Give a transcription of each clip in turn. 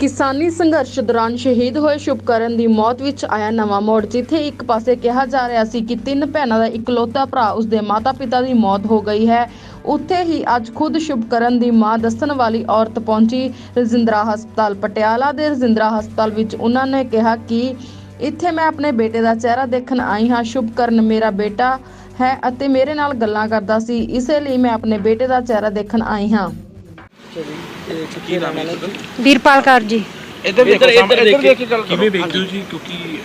ਕਿਸਾਨੀ ਸੰਘਰਸ਼ ਦੌਰਾਨ ਸ਼ਹੀਦ ਹੋਏ ਸ਼ੁਭਕਰਨ ਦੀ ਮੌਤ ਵਿੱਚ ਆਇਆ ਨਵਾਂ ਮੋੜ, ਜਿੱਥੇ ਇੱਕ ਪਾਸੇ ਕਿਹਾ ਜਾ ਰਿਹਾ ਸੀ ਕਿ ਤਿੰਨ ਭੈਣਾਂ ਦਾ ਇਕਲੌਤਾ ਭਰਾ ਉਸਦੇ ਮਾਤਾ-ਪਿਤਾ ਦੀ ਮੌਤ ਹੋ ਗਈ ਹੈ। ਉੱਥੇ ਹੀ ਅੱਜ ਖੁਦ ਸ਼ੁਭਕਰਨ ਦੀ ਮਾਂ ਦੱਸਣ ਵਾਲੀ ਔਰਤ ਪਹੁੰਚੀ ਰਜਿੰਦਰਾ ਹਸਪਤਾਲ ਪਟਿਆਲਾ ਦੇ। ਰਜਿੰਦਰਾ ਹਸਪਤਾਲ ਵਿੱਚ ਉਹਨਾਂ ਨੇ ਕਿਹਾ ਕਿ, ਇੱਥੇ ਮੈਂ ਆਪਣੇ ਬੇਟੇ ਦਾ ਚਿਹਰਾ ਦੇਖਣ ਆਈ ਹਾਂ। ਸ਼ੁਭਕਰਨ ਮੇਰਾ ਬੇਟਾ ਹੈ ਅਤੇ ਮੇਰੇ ਨਾਲ ਗੱਲਾਂ ਕਰਦਾ ਸੀ। ਇਸੇ ਲਈ ਮੈਂ ਆਪਣੇ ਬੇਟੇ ਦਾ ਚਿਹਰਾ ਦੇਖਣ ਆਈ ਹਾਂ। ਕੀ ਨਾਮ ਹੈ ਤੁਹਾਡਾ? ਵੀਰਪਾਲ ਕੌਰ ਜੀ। ਇੱਧਰ ਦੇਖੋ ਇੱਧਰ ਦੇਖ ਕੇ ਗੱਲ ਕਿਵੇਂ ਕਰੋ। ਵੇਖਦੇ ਹੋ ਜੀ? ਕਿਉਂਕਿ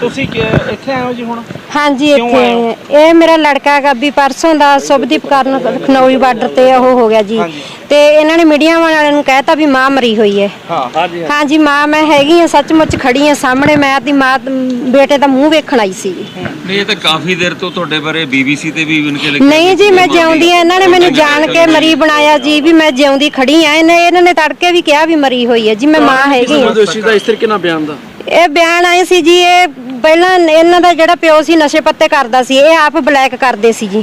ਤੁਸੀਂ ਇੱਥੇ ਆਏ ਹੋ ਜੀ ਹੁਣ। ਹਾਂਜੀ? ਇੱਥੇ ਇਹ ਮੇਰਾ ਲੜਕਾ ਹੈਗਾ ਵੀ ਪਰਸੋਂ ਦਾ ਸੁਭਦੀਪ ਕਰਨ ਖਨੌਰੀ ਬਾਰਡਰ ਤੇ ਉਹ ਹੋ ਗਿਆ ਜੀ। ਤੇ ਇਹਨਾਂ ਨੇ ਮੀਡੀਆ ਵਾਲਿਆਂ ਨੂੰ ਕਹਿਤਾ ਵੀ ਮਾਂ ਮਰੀ ਹੋਈ ਹੈ। ਹਾਂ। ਹਾਂਜੀ ਹਾਂਜੀ। ਮਾਂ ਮੈਂ ਹੈਗੀ ਆ ਸੱਚਮੁੱਚ ਖੜੀ ਆ ਸਾਹਮਣੇ। ਮੈਂ ਆਪਣੀ ਮਾਂ ਬੇਟੇ ਦਾ ਮੂੰਹ ਵੇਖਣ ਆਈ ਸੀ। ਨਹੀਂ ਇਹ ਤਾਂ ਕਾਫੀ ਦੇਰ ਤੋਂ ਤੁਹਾਡੇ ਬਾਰੇ ਬੀਬੀਸੀ ਤੇ ਵੀ ਉਨਕੇ ਲਿਖੇ ਨਹੀਂ ਜੀ ਮੈਂ ਜਿਉਂਦੀ ਆ ਇਹਨਾਂ ਨੇ ਮੈਨੂੰ ਜਾਣ ਕੇ ਮਰੀ ਬਣਾਇਆ ਜੀ ਵੀ ਮੈਂ ਜਿਉਂਦੀ ਖੜੀ ਆ ਇਹਨੇ ਇਹਨਾਂ ਨੇ ਤੜਕੇ ਵੀ ਕਿਹਾ ਵੀ ਮਰੀ ਹੋਈ ਹੈ ਜੀ ਮੈਂ ਮਾਂ ਹੈਗੀ ਆ ਦੋਸ਼ੀ ਦਾ ਇਸ ਤਰੀਕੇ ਨਾਲ ਬਿਆਨ ਦਾ? ਇਹ ਬਿਆਨ ਆਏ ਸੀ ਜੀ ਇਹ ਪਹਿਲਾਂ ਇਹਨਾਂ ਦਾ ਜਿਹੜਾ ਪਿਓ ਸੀ ਨਸ਼ੇ ਪੱਤੇ ਕਰਦਾ ਸੀ ਇਹ ਆਪ ਬਲੈਕ ਕਰਦੇ ਸੀ ਜੀ।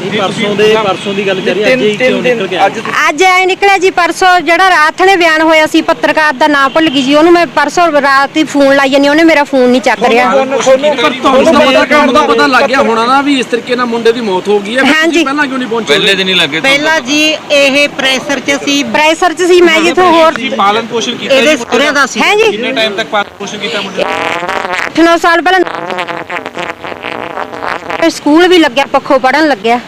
ਪਰਸੋਂ ਦੇ ਪਰਸੋਂ ਦੀ ਗੱਲ ਕਰੀ ਅੱਜ ਹੀ ਕਿਉਂ ਨਿਕਲ ਗਿਆ ਅੱਜ ਅੱਜ ਐ ਨਿਕਲਿਆ ਜੀ ਪਰਸੋਂ ਜਿਹੜਾ ਰਾਤ ਨੇ ਬਿਆਨ ਹੋਇਆ ਸੀ ਪੱਤਰਕਾਰ ਦਾ ਨਾਂ ਭੁੱਲ ਗਈ ਜੀ ਉਹਨੂੰ ਮੈਂ ਪਰਸੋਂ ਰਾਤ ਹੀ ਫੋਨ ਲਾਈ ਜਾਨੀ ਉਹਨੇ ਮੇਰਾ ਫੋਨ ਨਹੀਂ ਚੱਕ ਰਿਹਾ। ਤੁਹਾਨੂੰ ਪਤਾ ਕੰਮ ਦਾ ਪਤਾ ਲੱਗ ਗਿਆ ਹੋਣਾ ਨਾ ਵੀ ਇਸ ਤਰੀਕੇ ਨਾਲ ਮੁੰਡੇ ਦੀ ਮੌਤ ਹੋ ਗਈ ਹੈ ਫਿਰ ਹਾਂਜੀ। ਤੁਸੀਂ ਪਹਿਲਾਂ ਕਿਉਂ ਨਹੀਂ ਪਹੁੰਚੇ? ਪਹਿਲੇ ਦਿਨ ਹੀ ਲੱਗੇ ਪਹਿਲਾਂ ਜੀ ਇਹ ਪ੍ਰੈਸ਼ਰ ਚ ਸੀ। ਪ੍ਰੈਸਰ ਚ ਸੀ ਮੈਂ ਜਿੱਥੋਂ ਹੋਰ ਪਾਲਣ ਪੋਸ਼ਣ ਕੀਤਾ ਇਹਦੇ ਜੀ ਸਹੁਰਿਆਂ ਦਾ। ਸੀ ਹੈ ਜੀ? ਕਿੰਨੇ ਟਾਈਮ ਤੱਕ ਪਾਲਣ ਪੋਸ਼ਣ ਕੀਤਾ ਮੁੰਡੇ ਦਾ? 8-9 ਸਾਲ ਪਹਿਲਾਂ ਸਕੂਲ ਵੀ ਲੱਗਿਆ ਪੱਖੋਂ ਪੜਨ ਲੱਗਿਆ।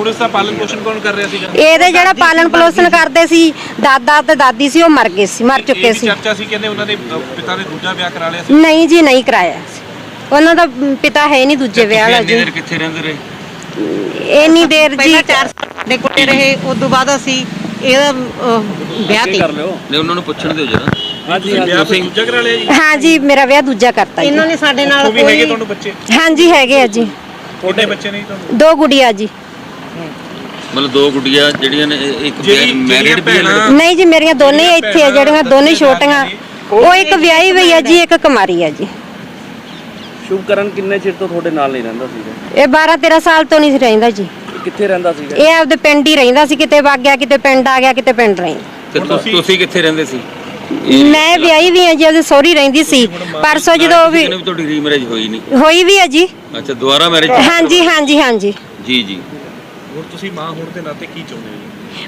ਇਸ ਦਾ ਪਾਲਣ ਪੋਸ਼ਣ ਕੌਣ ਕਰ ਰਿਹਾ ਸੀਗਾ? ਇਹਦੇ ਜਿਹੜਾ ਪਾਲਣ ਪੋਸ਼ਣ ਕਰਦੇ ਸੀ ਦਾਦਾ ਤੇ ਦਾਦੀ ਸੀ ਉਹ ਮਰ ਗਏ ਸੀ ਮਰ ਚੁੱਕੇ ਸੀ। ਚਰਚਾ ਸੀ ਕਹਿੰਦੇ ਉਹਨਾਂ ਦੇ ਅ, ਪਿਤਾ ਨੇ ਦੂਜਾ ਵਿਆਹ ਕਰਾ ਲਿਆ ਸੀ? ਨਹੀਂ ਜੀ ਨਹੀਂ ਕਰਾਇਆ ਉਹਨਾਂ ਦਾ ਪਿਤਾ ਹੈ ਨਹੀਂ ਦੂਜੇ ਵਿਆਹ ਵਾਲਾ ਇੰਨੀ ਜੀ। ਦੇਰ ਕਿੱਥੇ ਰਹਿੰਦੇ ਰਹੇ? ਇੰਨੀ ਦੇਰ ਜੀ ਪਹਿਲਾਂ 4 ਸਾਲ ਦੇ ਕੋਲੇ ਰਹੇ ਉਸ ਤੋਂ ਬਾਅਦ ਅਸੀਂ ਇਹਦਾ ਵਿਆਹ ਕਰ ਲਿਓ ਨੇ ਉਹਨਾਂ ਨੂੰ ਪੁੱਛਣ ਦਿਓ ਜਰਾ। ਹਾਂਜੀ ਵਿਆਹ ਫਿਰ ਦੂਜਾ ਕਰਾ ਲਿਆ ਜੀ? ਹਾਂ ਜੀ ਮੇਰਾ ਵਿਆਹ ਦੂਜਾ ਕਰਤਾ ਜੀ। ਇਹਨਾਂ ਨੇ ਸਾਡੇ ਨਾਲ ਹੈਗੇ ਕੋਈ ਤੁਹਾਨੂੰ ਬੱਚੇ? ਹਾਂਜੀ ਹੈਗੇ ਆ ਜੀ। ਕਿੰਨੇ ਬੱਚੇ ਨਹੀਂ ਤੁਹਾਨੂੰ? ਦੋ ਗੁੜੀਆ ਜੀ। ਮਤਲਬ ਦੋ ਗੁੱਡੀਆਂ ਜਿਹੜੀਆਂ ਨੇ ਇਹ- ਇੱਕ ਜਿਹੜੀ- ਮੈਰਿਡ ਜਿਹੜੀਆਂ ਵੀ ਭੈਣਾਂ- ਨਹੀਂ ਜੀ ਮੇਰੀਆਂ ਦੋਨੇ ਹੀ ਇੱਥੇ ਆ ਜਿਹੜੀਆਂ ਦੋਨੇ ਛੋਟੀਆਂ ਉਹ ਇੱਕ ਵਿਆਹੀ ਹੋਈ ਆ ਜੀ ਇੱਕ ਕੁਮਾਰੀ ਆ ਜੀ। ਸ਼ੁਭਕਰਨ ਕਿੰਨੇ ਚਿਰ ਤੋਂ ਤੁਹਾਡੇ ਨਾਲ ਨਹੀਂ ਰਹਿੰਦਾ ਸੀਗਾ? ਇਹ 12 13 ਸਾਲ ਤੋਂ ਨਹੀਂ ਸੀ ਰਹਿੰਦਾ ਜੀ। ਇਹ ਕਿੱਥੇ ਰਹਿੰਦਾ ਸੀਗਾ? ਇਹ ਆਪਦੇ ਪਿੰਡ ਹੀ ਰਹਿੰਦਾ ਸੀ ਕਿਤੇ ਵਗ ਗਿਆ ਕਿਤੇ ਪਿੰਡ ਆ ਗਿਆ ਕਿਤੇ ਪਿੰਡ ਰਹਿੰਦਾ ਤੇ ਤੁ- ਤੁਸੀਂ ਕਿੱਥੇ ਰਹਿੰਦੇ ਸੀ? ਮੈਂ ਵਿਆਹੀ ਵੀ ਆ ਜੀ ਉਹਦੇ ਸਹੁਰੀ ਰਹਿੰਦੀ ਸੀ। ਪਰਸੋਂ ਜਦੋਂ ਵੀ ਕਿਸੇ ਨੇ ਵੀ ਤੁਹਾਡੀ ਰੀਮੈਰਿਜ ਹੋਈ ਨਹੀਂ ਹੋਈ ਵੀ ਆ ਜੀ। ਅੱਛਾ ਦੁਬਾਰਾ ਮੈਰਿਜ ਹਾਂਜੀ ਹਾਂਜੀ ਹਾਂਜੀ। ਜੀ ਜੀ। ਹੁਣ ਤੁਸੀਂ ਮਾਂ ਹੋਣ ਦੇ ਨਾਤੇ ਕੀ ਚਾਹੁੰਦੇ ਹੋ ਜੀ?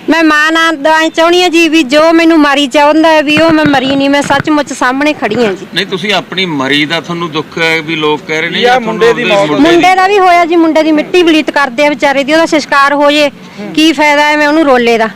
ਮੈਂ ਮਾਂ ਨਾਲ ਦਾ ਚਾਹੁੰਦੀ ਆ ਜੀ ਵੀ ਜੋ ਮੈਨੂੰ ਮਾਰੀ ਚਾਹੁੰਦਾ ਹੈ ਵੀ ਉਹ ਮੈਂ ਮਰੀ ਨਹੀਂ ਮੈਂ ਸੱਚਮੁੱਚ ਸਾਹਮਣੇ ਖੜੀ ਆ ਜੀ। ਨਹੀਂ ਤੁਸੀਂ ਆਪਣੀ ਮਰੀ ਦਾ ਤੁਹਾਨੂੰ ਦੁੱਖ ਹੈ ਵੀ ਲੋਕ ਕਹਿ ਰਹੇ ਨੇ ਜਾਂ ਮੁੰਡੇ ਦੀ ਮੁੰਡੇ ਦਾ ਵੀ ਹੋਇਆ ਜੀ ਮੁੰਡੇ ਦੀ ਮਿੱਟੀ ਬਲੀਤ ਕਰਦੇ ਆ ਵਿਚਾਰੇ ਦੀ ਉਹਦਾ ਸੰਸਕਾਰ ਹੋ ਜੇ। ਕੀ ਫਾਇਦਾ ਹੈ ਮੈਂ ਉਹਨੂੰ ਰੋਲੇ ਦਾ?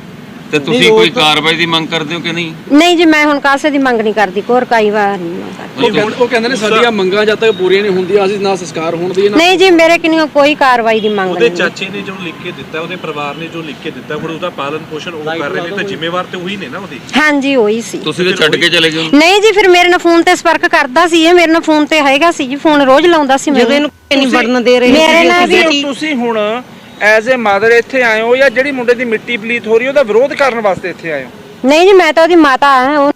ਤੇ ਤੁਸੀਂ ਕੋਈ ਕਾਰਵਾਈ ਦੀ ਮੰਗ ਕਰਦੇ ਹੋ ਕਿ ਨਹੀਂ? ਨਹੀਂ ਜੀ ਮੈਂ ਹੁਣ ਕਾਸੇ ਦੀ ਮੰਗ ਨਹੀਂ ਕਰਦੀ ਕੋਰ ਕਾਈ ਵਾਰ ਨਹੀਂ ਮੰਗ ਕਰਦੀ। ਉਹ ਕਹਿੰਦੇ- ਉਹ ਕਹਿੰਦੇ ਨੇ ਸਾਡੀਆਂ ਮੰਗਾਂ ਜਦ ਤੱਕ ਪੂਰੀਆਂ ਨਹੀਂ ਹੁੰਦੀਆਂ ਅਸੀਂ ਨਾ ਸੰਸਕਾਰ ਹੋਣ ਦੀ ਨਾ ਨਹੀਂ ਜੀ ਮੇਰੇ ਕਿੰਨੀ ਕੋਈ ਕਾਰਵਾਈ ਦੀ ਮੰਗ ਉਹਦੇ ਨਹੀਂ। ਚਾਚੇ ਨੇ ਜੋ ਲਿਖ ਕੇ ਦਿੱਤਾ ਉਹਦੇ ਪਰਿਵਾਰ ਨੇ ਜੋ ਲਿਖ ਕੇ ਦਿੱਤਾ ਹੁਣ ਉਹਦਾ ਪਾਲਣ ਪੋਸ਼ਣ ਉਹ ਕਰ ਰਹੇ ਨੇ ਤਾਂ ਜ਼ਿੰਮੇਵਾਰ ਤੇ ਉਹੀ ਨੇ ਨਾ ਉਹਦੀ। ਹਾਂਜੀ ਉਹੀ ਸੀ। ਤੁਸੀਂ ਤਾਂ ਛੱਡ ਕੇ ਚਲੇ ਗਏ ਉਹਨੂੰ। ਨਹੀਂ ਜੀ ਫਿਰ ਮੇਰੇ ਨਾਲ ਫੋਨ ਤੇ ਸੰਪਰਕ ਕਰਦਾ ਸੀ ਇਹ ਮੇਰੇ ਨਾਲ ਫੋਨ ਤੇ ਹੈਗਾ ਸੀ ਜੀ ਫੋਨ ਰੋਜ਼ ਲਾਉਂਦਾ ਸੀ ਜਦੋਂ ਮੈਨੂੰ। ਇਹਨੂੰ ਨਹੀਂ ਵੜਨ ਦੇ ਰਹੇ ਮੇਰੇ ਸੀ ਨਾਲ ਵੀ- ਤੁਸੀਂ ਹੁਣ ਐਜ਼ ਅ ਮਦਰ ਇੱਥੇ ਆਏ ਹੋ ਜਾਂ ਜਿਹੜੀ ਮੁੰਡੇ ਦੀ ਮਿੱਟੀ ਪਲੀਤ ਹੋ ਰਹੀ ਉਹਦਾ ਵਿਰੋਧ ਕਰਨ ਵਾਸਤੇ ਇੱਥੇ ਆਏ ਹੋ ਨਹੀਂ ਜੀ ਮੈਂ ਤਾਂ ਉਹਦੀ ਮਾਤਾ ਆ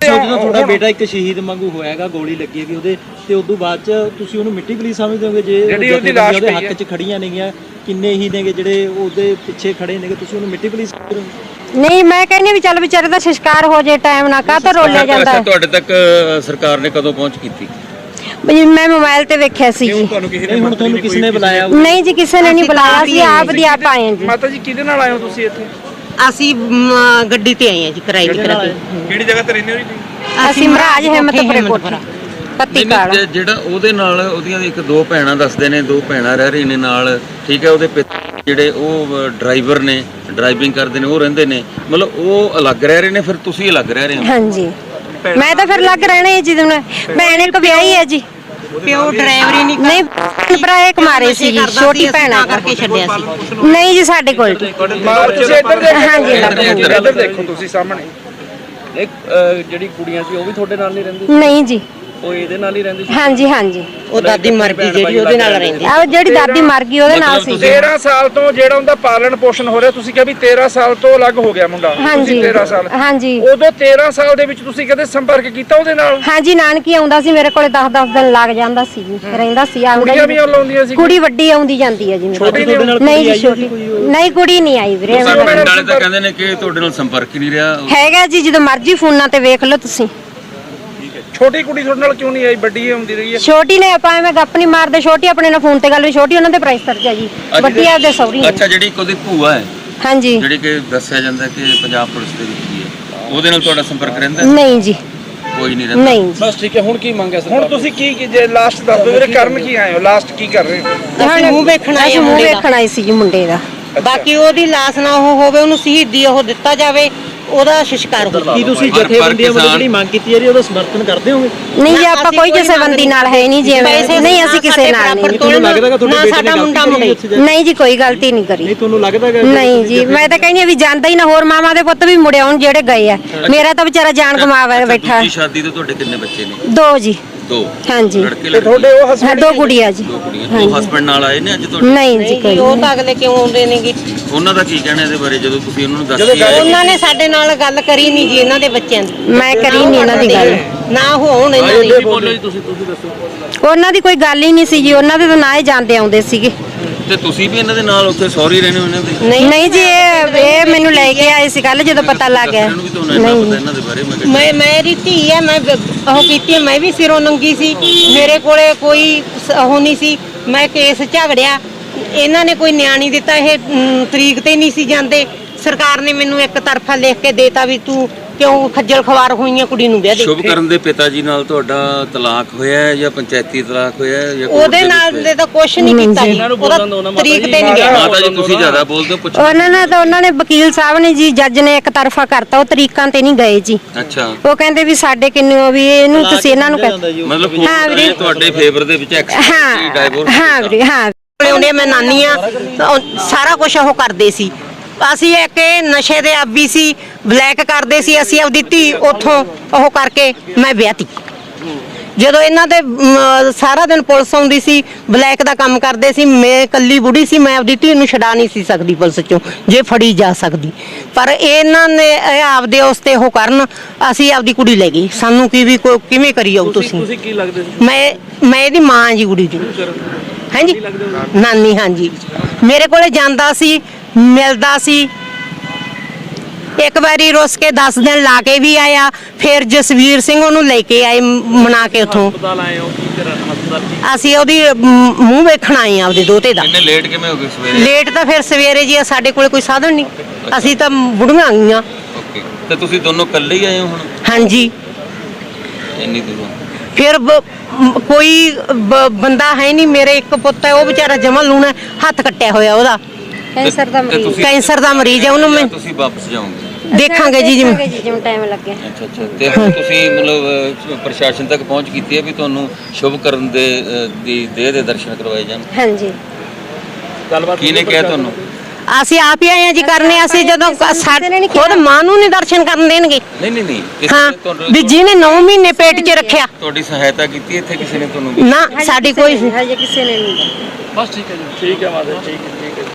ਜਦੋਂ ਤੁਹਾਡਾ ਬੇਟਾ ਇੱਕ ਸ਼ਹੀਦ ਵਾਂਗੂ ਹੋਇਆਗਾ ਗੋਲੀ ਲੱਗੀ ਹੈਗੀ ਉਹਦੇ ਤੇ ਉਦੋਂ ਬਾਅਦ ਚ ਤੁਸੀਂ ਉਹਨੂੰ ਮਿੱਟੀ ਪਲੀ ਸਮਝਦੇ ਹੋਗੇ ਜੇ ਜਿਹੜੀ ਉਹਦੀ ਲਾਸ਼ ਹੱਕ। ਚ ਖੜੀਆਂ ਨੇਗੀਆਂ ਕਿੰਨੇ ਹੀ ਨੇਗੇ ਜਿਹੜੇ ਉਹਦੇ ਪਿੱਛੇ ਖੜੇ ਨੇਗੇ ਤੁਸੀਂ ਉਹਨੂੰ ਮਿੱਟੀ ਪਲੀ ਸਮਝਦੇ ਹੋ ਨਹੀਂ ਮੈਂ ਕਹਿੰਦੀ ਵੀ ਚੱਲ ਵਿਚਾਰੇ ਦਾ ਸੰਸਕਾਰ ਹੋ ਜੇ ਟਾਈਮ ਨਾ ਕਾ ਤਾਂ ਰੋਲਿਆ ਜਾਂਦਾ। ਤੁਹਾਡੇ ਤੱਕ ਸਰਕਾਰ ਨੇ ਕਦੋਂ ਪਹੁੰਚ ਕੀਤੀ ਵੀ ਮੈਂ ਮੋਬਾਈਲ ਤੇ ਵੇਖਿਆ ਸੀ ਜੀ। ਤੁਹਾਨੂੰ ਕਿਸੇ ਨਹੀਂ ਹੁਣ ਤੁਹਾਨੂੰ ਕਿਸ ਨੇ ਬੁਲਾਇਆ ਨਹੀਂ ਜੀ ਕਿਸੇ ਨੇ ਨਹੀਂ ਬੁਲਾਇਆ ਸੀ ਆਪ ਦੀ ਆਪ ਆਏ ਹਾਂ ਜੀ। ਮਾਤਾ ਜੀ ਕਿਹਦੇ ਨਾਲ ਆਏ ਹੋ ਤੁਸੀਂ ਇੱਥੇ? ਅਸੀਂ ਮ, ਗੱਡੀ ਤੇ ਆਏ ਆ ਜੀ ਕਿਰਾਏ ਦੀ ਕਰਾ ਕੇ ਕਿਹੜੀ ਜਗ੍ਹਾ ਤੇ ਰਹਿੰਦੇ ਹੋ ਜੀ ਤੁਸੀਂ? ਅਸੀਂ ਮਹਾਰਾਜ ਹਿੰਮਤਪੁਰੇ ਕੋਠੀ। ਪੱਤੀ ਕਾਲਾ। ਨਹੀਂ, ਜਿਹੜਾ ਉਹਦੇ ਨਾਲ ਉਹਦੀਆਂ ਇੱਕ ਦੋ ਭੈਣਾਂ ਦੱਸਦੇ ਨੇ ਦੋ ਭੈਣਾਂ ਰਹਿ ਰਹੀਆਂ ਨੇ ਨਾਲ ਠੀਕ ਹੈ ਉਹਦੇ ਪਿਤਾ ਜਿਹੜੇ ਉਹ ਡਰਾਈਵਰ ਨੇ ਡਰਾਈਵਿੰਗ ਕਰਦੇ ਨੇ ਉਹ ਰਹਿੰਦੇ ਨੇ। ਮਤਲਬ ਉਹ ਅਲੱਗ ਰਹਿ ਰਹੇ ਨੇ ਫਿਰ ਤੁਸੀਂ ਅਲੱਗ ਰਹਿ ਰਹੇ ਹੋ? ਹਾਂਜੀ। ਮੈਂ ਤਾਂ ਫਿਰ ਲੱਗ ਰਹਿਣਾ ਹੈ ਜੀ ਹੁਣ ਭੈਣ ਇੱਕ ਵਿਆਹੀ ਹੈ ਜੀ। ਪਿਓ ਡਰਾਈਵਰੀ ਨਹੀਂ ਨਹੀਂ ਭਰਾ ਇੱਕ ਮਾਰੇ ਸੀ ਜੀ ਛੋਟੀ ਭੈਣਾਂ ਕਰਕੇ ਛੱਡਿਆ ਸੀ। ਨਹੀਂ ਜੀ ਸਾਡੇ ਕੋਲ ਜੀ। ਮਾਂ ਤੁਸੀਂ ਇੱਧਰ ਦੇਖੋ। ਹਾਂਜੀ, ਇੱਧਰ, ਇੱਧਰ। ਇੱਧਰ ਦੇਖੋ ਤੁਸੀਂ ਸਾਹਮਣੇ। ਇੱਕ ਅਹ, ਜਿਹੜੀ ਕੁੜੀਆਂ ਸੀ ਉਹ ਵੀ ਤੁਹਾਡੇ ਨਾਲ ਨਹੀਂ ਰਹਿੰਦੀ? ਨਹੀਂ ਜੀ। ਉਹ ਇਹਦੇ ਨਾਲ ਹੀ ਰਹਿੰਦੀ ਸੀ? ਹਾਂਜੀ ਹਾਂਜੀ। ਉਹ ਦਾਦੀ ਮਰ ਗਈ ਜਿਹੜੀ ਉਹਦੇ ਨਾਲ ਰਹਿੰਦੀ ਆ ਜਿਹੜੀ ਦਾਦੀ ਮਰ ਗਈ ਉਹਦੇ ਨਾਲ ਸੀ 13 ਸਾਲ ਤੋਂ ਜਿਹੜਾ ਉਹਦਾ ਪਾਲਣ ਪੋਸ਼ਣ ਹੋ ਰਿਹਾ ਤੁਸੀਂ ਕਿਹਾ ਵੀ 13 ਸਾਲ ਤੋਂ ਅਲੱਗ ਹੋ ਗਿਆ ਮੁੰਡਾ। ਹਾਂਜੀ। ਤੁਸੀਂ 13 ਸਾਲ। ਹਾਂਜੀ। ਉਦੋਂ 13 ਸਾਲ ਦੇ ਵਿੱਚ ਤੁਸੀਂ ਕਦੇ ਸੰਪਰਕ ਕੀਤਾ ਉਹਦੇ ਨਾਲ? ਹਾਂਜੀ ਨਾਨਕੀ ਆਉਂਦਾ ਸੀ ਮੇਰੇ ਕੋਲੇ 10-10 ਦਿਨ ਲੱਗ ਜਾਂਦਾ ਸੀ ਰਹਿੰਦਾ ਸੀ ਆਉਂਦਾ ਕੁੜੀਆਂ ਵੀ ਆਉਂਦੀਆਂ ਸੀ ਕੁੜੀ ਵੱਡੀ ਆਉਂਦੀ ਜਾਂਦੀ ਹੈ ਜੀ ਮੇਰੇ ਛੋਟੀ ਕੋਲ। ਨਹੀਂ ਛੋਟੀ। ਨਹੀਂ ਕੁੜੀ ਨਹੀਂ ਆਈ ਵੀਰੇ। ਵਾਲੇ ਤਾਂ ਕਹਿੰਦੇ ਨੇ ਕਿ ਤੁਹਾਡੇ ਨਾਲ ਸੰਪਰਕ ਹੀ ਨਹੀਂ ਰਿਹਾ। ਹੈਗਾ ਜੀ ਜਦੋਂ ਮਰਜ਼ੀ ਫੋਨਾਂ ਤੇ ਵੇਖ ਲਓ ਤੁਸੀਂ। ਛੋਟੀ ਕੁੜੀ ਤੁਹਾਡੇ ਨਾਲ ਕਿਉਂ ਨਹੀਂ ਆਈ? ਵੱਡੀ ਹੀ ਹੁੰਦੀ ਰਹੀ ਹੈ। ਛੋਟੀ ਨੇ ਆਪਾਂ ਐਵੇਂ ਗੱਪ ਨਹੀਂ ਮਾਰਦੇ ਛੋਟੀ ਆਪਣੇ ਨਾਲ ਫੋਨ ਤੇ ਗੱਲ ਵੀ ਛੋਟੀ ਉਹਨਾਂ ਦੇ ਪ੍ਰਾਈਸਰ ਚ ਆ ਜੀ ਵੱਡੀ ਆਪਦੇ ਸੌਰੀ ਅੱਛਾ ਜਿਹੜੀ ਉਹਦੀ ਭੂਆ ਹੈ ਹਾਂਜੀ। ਜਿਹੜੀ ਕਿ ਦੱਸਿਆ ਜਾਂਦਾ ਕਿ ਪੰਜਾਬ ਪੁਲਿਸ ਦੇ ਵਿੱਚ ਹੈ ਉਹਦੇ ਨਾਲ ਤੁਹਾਡਾ ਸੰਪਰਕ ਰਹਿੰਦਾ? ਨਹੀਂ ਜੀ। ਕੋਈ ਨਹੀਂ ਰਹਿੰਦਾ। ਨਹੀਂ ਬਸ ਠੀਕ ਹੈ ਹੁਣ ਕੀ ਮੰਗਿਆ ਹੁਣ ਸਰਕਾਰ ਤੁਸੀਂ ਕੀ ਕੀ- ਜੇ ਲਾਸਟ ਦੱਸ ਦਿਓ ਵੀਰੇ ਕਰਨ ਕੀ ਆਏ ਹੋ? ਲਾਸਟ ਕੀ ਕਰ ਰਹੇ ਹੋ? ਅਸੀਂ ਮੂੰਹ ਵੇਖਣ ਆਏ ਮੂੰਹ ਵੇਖਣ ਆਏ ਸੀ ਜੀ ਮੁੰਡੇ ਦਾ। ਬਾਕੀ ਉਹਦੀ ਲਾਸ਼ ਨਾ ਉਹ ਹੋਵੇ ਉਹਨੂੰ ਸ਼ਹੀਦੀ ਉਹ ਦਿੱਤਾ ਜਾਵੇ। ਉਹਦਾ ਸ਼ਿਸ਼ਕਾਰ ਹੋਵੇ ਕੀ ਤੁਸੀਂ ਜਥੇਬੰਦੀਆਂ ਵੱਲੋਂ ਜਿਹੜੀ ਮੰਗ ਕੀਤੀ ਜਾ ਰਹੀ ਉਹਦਾ ਸਮਰਥਨ ਕਰਦੇ ਹੋਗੇ? ਨਹੀਂ ਜੀ ਆਪਾਂ ਕੋਈ ਕੋਈ ਕਿਸੇ ਬੰਦੀ ਨਾਲ ਹੈ ਨਹੀਂ ਜੀ। ਪੈਸੇ ਨਹੀਂ ਅਸੀਂ ਕਿਸੇ ਨਾਲ ਨਹੀਂ। ਤੁਹਾਨੂੰ ਲੱਗਦਾ ਕਿ ਤੁਹਾਡੇ ਬੇਟੇ ਨੇ ਗਲਤੀ ਕਰੀ ਮੁੰਡੇ ਉੱਥੇ ਜਾ ਕੇ? ਨਹੀਂ ਜੀ ਕੋਈ ਗਲਤੀ ਨਹੀਂ ਕਰੀ। ਨਹੀਂ ਤੁਹਾਨੂੰ ਲੱਗਦਾ ਕਿ ਨਹੀਂ ਜੀ ਮੈਂ ਤਾਂ ਕਹਿੰਦੀ ਆ ਵੀ ਜਾਂਦਾ ਹੀ ਨਾ ਹੋਰ ਮਾਮਾ ਦੇ ਪੁੱਤ ਵੀ ਮੁੜੇ ਆਉਣ ਜਿਹੜੇ ਗਏ ਆ। ਮੇਰਾ ਤਾਂ ਵਿਚਾਰਾ ਜਾਨ ਅੱਛਾ, ਬੈਠਾ। ਦੂਜੀ ਸ਼ਾਦੀ ਤੋਂ ਤੁਹਾਡੇ ਕਿੰਨੇ ਬੱਚੇ ਨੇ? ਦੋ ਜੀ। ਦੋ ਹਾਂਜੀ। ਲੜਕੇ ਤੇ ਲੜਕੀ। ਤੁਹਾਡੇ ਉਹ ਹਾਂ, ਹਸਬੰਡ ਦੋ ਗੁੜੀਆ ਜੀ। ਦੋ ਕੁੜੀਆਂ ਦੋ ਹਸਬੰਡ ਨਾਲ ਆਏ ਨੇ ਅੱਜ ਤੁਹਾਡੇ? ਨਹੀਂ ਜੀ ਕੋਈ ਉਹ ਤਾਂ ਅਗਲੇ ਕਿਉਂ ਆਉਂਦੇ ਨੇਗੇ? ਉਹਨਾਂ ਦਾ ਕੀ ਕਹਿਣਾ ਇਹਦੇ ਬਾਰੇ ਜਦੋਂ ਤੁਸੀਂ ਉਹਨਾਂ ਨੂੰ ਦੱਸ ਕੇ ਆਏ? ਉਹਨਾਂ ਨੇ ਸਾਡੇ ਨਾਲ ਗੱਲ ਕਰੀ ਨਹੀਂ ਜੀ ਇਹਨਾਂ ਦੇ ਬੱਚਿਆਂ ਦੀ। ਮੈਂ ਕਰੀ ਨਹੀਂ ਇਹਨਾਂ ਦੀ ਗੱਲ। ਨਾ ਹੋਣ ਇਹਨਾਂ ਦੀ। ਬੋਲੋ ਜੀ ਤੁਸੀਂ ਤੁਸੀਂ ਦੱਸੋ। ਉਹਨਾਂ ਦੀ ਕੋਈ ਗੱਲ ਹੀ ਨਹੀਂ ਸੀ ਜੀ ਉਹਨਾਂ ਦੇ ਤਾਂ ਨਾ ਹੀ ਜਾਂਦੇ ਆਉਂਦੇ ਸੀਗੇ। ਤੇ ਤੁਸੀਂ ਵੀ ਇਹਨਾਂ ਦੇ ਨਾਲ ਉੱਥੇ ਸੌਰੀ ਰਹਿਣੇ ਹੋ ਇਹਨਾਂ ਦੇ? ਨਹੀਂ। ਨਹੀਂ ਜੀ ਇਹ ਇਹ ਮੈਨੂੰ ਲੈ ਕੇ ਆਏ ਸੀ ਕੱਲ ਜਦੋਂ ਪਤਾ ਲੱਗ ਗਿਆ। ਇਹਨਾਂ ਨੂੰ ਵੀ ਤੁਹਾਨੂੰ ਇੰਨਾ ਪਤਾ ਇਹਨਾਂ ਦੇ ਬਾਰੇ ਮੈਂ ਕਿਹਾ ਮੈਂ ਮੇਰੀ ਧੀ ਹੈ ਮੈਂ ਬ- ਉਹ ਕੀਤੀ ਹੈ, ਮੈਂ ਵੀ ਸਿਰੋਂ ਨੰਗੀ ਸੀ। ਮੇਰੇ ਕੋਲੇ ਕੋਈ ਸ- ਉਹ ਨਹੀਂ ਸੀ। ਮੈਂ ਕੇਸ ਝਗੜਿਆ। ਇਹਨਾਂ ਨੇ ਕੋਈ ਨਿਆਂ ਨਹੀਂ ਦਿੱਤਾ ਇਹ ਮ, ਤਰੀਕ ਤੇ ਨਹੀਂ ਸੀ ਜਾਂਦੇ। ਸਰਕਾਰ ਨੇ ਮੈਨੂੰ ਇੱਕ ਤਰਫਾ ਲਿਖ ਕੇ ਦੇਤਾ ਵੀ ਤੂੰ ਕਿਉਂ ਖੱਜਲ ਖਵਾਰ ਹੋਈਆਂ ਕੁੜੀ ਨੂੰ ਵਿਆਹ ਦੇ ਸ਼ੁਭ ਕਰਨ ਦੇ ਪਿਤਾ ਜੀ ਨਾਲ ਤੁਹਾਡਾ ਤਲਾਕ ਹੋਇਆ ਹੈ ਜਾਂ ਪੰਚਾਇਤੀ ਤਲਾਕ ਹੋਇਆ ਹੈ ਜਾਂ ਕੋਰਟ ਉਹਦੇ ਦੇ ਨਾਲ ਵਿੱਚ ਦੇ ਤਾਂ ਕੁਝ ਨਹੀਂ ਕੀਤਾ ਜੀ। ਉਹਦਾ ਤਰੀਕ। ਤੇ ਨਹੀਂ ਗਿਆ। ਮਾਤਾ ਜੀ ਤੁਸੀਂ ਜ਼ਿਆਦਾ ਬੋਲਦੇ ਹੋ ਪੁੱਛ। ਉਹਨਾਂ ਨੇ ਤਾਂ ਉਹਨਾਂ ਨੇ ਵਕੀਲ ਸਾਹਿਬ ਨੇ ਜੀ ਜੱਜ ਨੇ ਇੱਕ ਤਰਫਾ ਕਰਤਾ ਉਹ ਤਰੀਕਾਂ ਤੇ ਨਹੀਂ ਗਏ ਜੀ। ਅੱਛਾ। ਉਹ ਕਹਿੰਦੇ ਵੀ ਸਾਡੇ ਕਿੰਨੂ ਵੀ ਇਹਨੂੰ ਤੁਸੀਂ ਇਹਨਾਂ ਨੂੰ ਕਹਿ ਮਤਲਬ ਹਾਂ ਕੋਰਟ ਵੀਰੇ। ਨੇ ਤੁਹਾਡੇ ਫੇਵਰ ਦੇ ਵਿੱਚ ਹਾਂ ਡਾਈਵੋਰਸ ਹਾਂ ਵੀਰੇ ਹਾਂ। ਆਉਂਦੇ ਮੈਂ ਨਾਨੀ ਆ ਤਾਂ ਉਹ ਸਾਰਾ ਕੁਝ ਉਹ ਕਰਦੇ ਸੀ। ਅਸੀਂ ਇੱਕ ਇਹ ਨਸ਼ੇ ਦੇ ਆਬੀ ਸੀ ਬਲੈਕ ਕਰਦੇ ਸੀ ਅਸੀਂ ਆਪਦੀ ਧੀ ਉੱਥੋਂ ਉਹ ਕਰਕੇ ਮੈਂ ਵਿਆਹਤੀ। ਜਦੋਂ ਇਹਨਾਂ ਦੇ ਸਾਰਾ ਦਿਨ ਪੁਲਿਸ ਆਉਂਦੀ ਸੀ ਬਲੈਕ ਦਾ ਕੰਮ ਕਰਦੇ ਸੀ ਮੈਂ ਕੱਲੀ ਬੁੜੀ ਸੀ ਮੈਂ ਆਪਦੀ ਧੀ ਨੂੰ ਛਡਾ ਨਹੀਂ ਸੀ ਸਕਦੀ ਪੁਲਿਸ ਚੋਂ ਜੇ ਫੜੀ ਜਾ ਸਕਦੀ। ਪਰ ਇਹਨਾਂ ਨੇ ਇਹ ਆਪਦੇ ਉਸ ਤੇ ਉਹ ਕਰਨ ਅਸੀਂ ਆਪਦੀ ਕੁੜੀ ਲੈ ਗਈ। ਸਾਨੂੰ ਕੀ ਵੀ ਕੋ- ਕਿਵੇਂ ਕਰੀ ਆਉ ਤੁਸੀਂ ਤੁਸੀਂ? ਕੀ ਲੱਗਦੇ ਸੀ? ਮੈਂ ਮੈਂ ਇਹਦੀ ਮਾਂ ਜੀ ਕੁੜੀ ਦੀ। ਹਾਂਜੀ। ਨਾਨੀ ਹਾਂਜੀ। ਮੇਰੇ ਕੋਲੇ ਜਾਂਦਾ ਸੀ ਮਿਲਦਾ ਸੀ। ਇੱਕ ਵਾਰੀ ਰੁੱਸ ਕੇ 10 ਦਿਨ ਲਾ ਕੇ ਵੀ ਆਇਆ ਫਿਰ ਜਸਵੀਰ ਸਿੰਘ ਉਹਨੂੰ ਲੈ ਕੇ ਆਏ ਮਨਾ ਕੇ ਉਥੋਂ। ਹਸਪਤਾਲ ਆਏ ਹੋ? ਕੀ ਕਰਨ ਹਸਪਤਾਲ ਕੀ ਅਸੀਂ ਉਹਦੀ ਮ- ਮੂੰਹ ਵੇਖਣ ਆਏ ਆ ਆਪਦੇ ਦੋਤੇ ਦਾ। ਲੇਟ ਕਿਵੇਂ ਹੋ ਗਏ ਸਵੇਰੇ? ਲੇਟ ਤਾਂ ਫਿਰ ਸਵੇਰੇ ਜੀ ਸਾਡੇ ਕੋਲੇ ਕੋਈ ਸਾਧਨ ਨਹੀਂ। ਅਸੀਂ ਤਾਂ ਬੁੜੀਆਂ ਆਈਆਂ ਓਕੇ ਤੇ ਤੁਸੀਂ ਦੋਨੋਂ ਇਕੱਲੇ ਹੀ ਆਏ ਹੋ ਹੁਣ? ਹਾਂਜੀ। ਇੰਨੀ ਦੂਰੋਂ? ਫਿਰ ਬ- ਮ- ਕੋਈ ਬ- ਬੰਦਾ ਹੈ ਨਹੀਂ ਮੇਰੇ ਇੱਕ ਪੁੱਤ ਹੈ ਉਹ ਵਿਚਾਰਾ ਜਮਾ ਲੂਣਾ ਹੱਥ ਕੱਟਿਆ ਹੋਇਆ ਉਹਦਾ। ਕੈਂਸਰ ਦਾ ਤੇ ਮਰੀਜ਼। ਤੁਸੀਂ- ਕੈਂਸਰ ਦਾ ਮਰੀਜ਼ ਹੈ ਉਹਨੂੰ ਮੈਂ ਤੁਸੀਂ ਵਾਪਸ ਜਾਓਗੇ? ਦੇਖਾਂਗੇ ਜੀ ਜਿਵੇਂ ਦੇਖਾਂਗੇ ਜੀ ਜਿਵੇਂ ਟਾਈਮ ਲੱਗਿਆ। ਅੱਛਾ ਅੱਛਾ। ਤੇ ਹੁਣ ਤੁਸੀਂ ਮਤਲਬ ਅਹ, ਪ੍ਰਸ਼ਾਸਨ ਤੱਕ ਪਹੁੰਚ ਕੀਤੀ ਹੈ ਵੀ ਤੁਹਾਨੂੰ ਸ਼ੁਭ ਕਰਨ ਦੇ ਅਹ, ਦੀ ਦੇਹ ਦੇ ਦਰਸ਼ਨ ਕਰਵਾਏ ਜਾਣ? ਹਾਂਜੀ। ਗੱਲਬਾਤ ਕਿਹਨੇ ਕਿਹਾ ਤੁਹਾਨੂੰ? ਅਸੀਂ ਆਪ ਹੀ ਆਏ ਆ ਜੀ ਕਰਨੇ। ਅਸੀਂ ਜਦੋਂ ਨੇ ਨਹੀਂ ਖੁਦ ਮਾਂ ਨੂੰ ਨਹੀਂ ਦਰਸ਼ਨ ਕਰਨ ਦੇਣਗੇ। ਨਹੀਂ ਨਹੀਂ ਨਹੀਂ। ਕਿਸੇ ਹਾਂ ਨੇ ਤੁਹਾਨੂੰ ਵੀ ਜਿਹਨੇ 9 ਮਹੀਨੇ ਪੇਟ 'ਚ ਰੱਖਿਆ। ਤੁਹਾਡੀ ਸਹਾਇਤਾ ਕੀਤੀ ਇੱਥੇ ਕਿਸੇ ਨੇ ਤੁਹਾਨੂੰ ਵੀ? ਨਾ ਸਾਡੀ ਕੋਈ ਹਜੇ ਕਿਸੇ ਨੇ ਨਹੀਂ। ਬਸ ਠੀਕ ਹੈ ਜੀ। ਠੀਕ ਹੈ ਮਾਤਾ ਜੀ, ਠੀਕ ਹੈ।